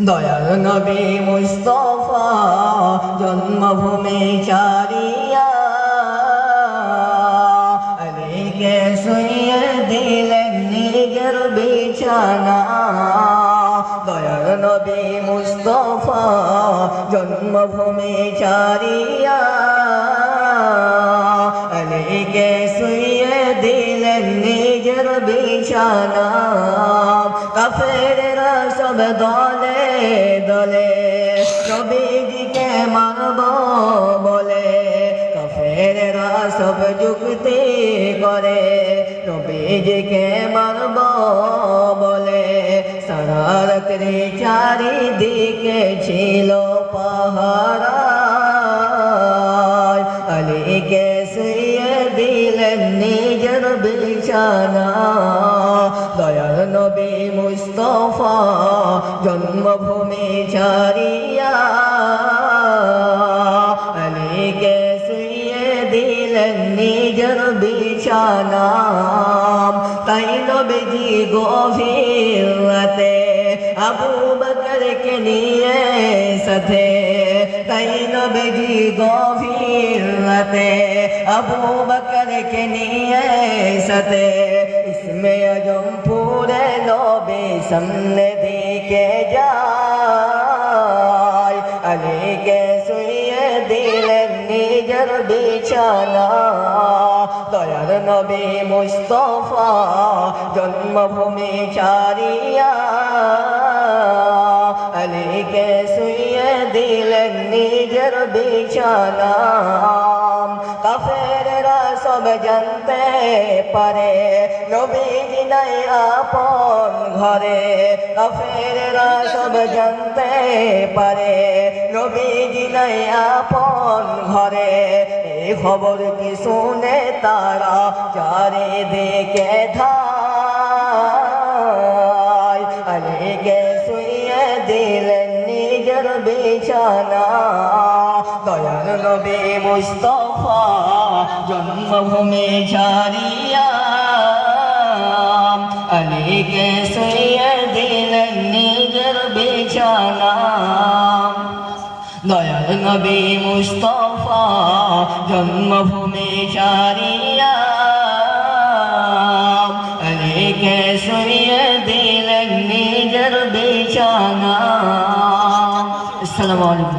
দয়াল নবী মুস্তফা, জন্মভূমি চারিয়া। আলীকে শুয়ে দিলেন নিজের বিছানা। দয়াল নবী মুস্তফা, জন্মভূমি চারিয়া। আলীকে শুয়ে দিলেন নিজের বিছানা। কাফেরেরা সব দলে দলে, নবীজিকে মানব বলে, কফের সব যুক্তি করে। নবীজিকে মানব বলে, সারা রাত্রি চারিদিকে ছিল পাহারা বিছানা দয়াল নবী মুস্তফা জন্মভূমি ছাড়িয়া আলীকে শুয়ে দিলেন নিজের বিছানা। তাই নবীজি গভীর রাতে আবু বকরকে নিয়ে সাথে তাই নবীজি গভীর রাতে আবু বকরকে নিয়ে সাথে ইসমে আজম পুরে নবী সামনে দিকে যায় আলীকে শুয়ে দিলেন নিজের বিছানা দয়ার নবী মুস্তফা জন্মভূমি চারিয়া আলীকে শুয়ে দিলেন নিজের বিছানা কাফেররা সব জানতে পারে, নবীজি নাই আপন ঘরে। কাফেররা সব জানতে পারে, নবীজি নাই আপন ঘরে। এই খবর কি শুনে তারা চারিদিকে দিলেন নিজের বিছানা দয়াল নবী মুস্তফা জন্মভূমি ছাড়িয়া আলীকে দিলেন নিজের বিছানা। দয়াল নবী মুস্তফা জন্মভূমি ছাড়িয়া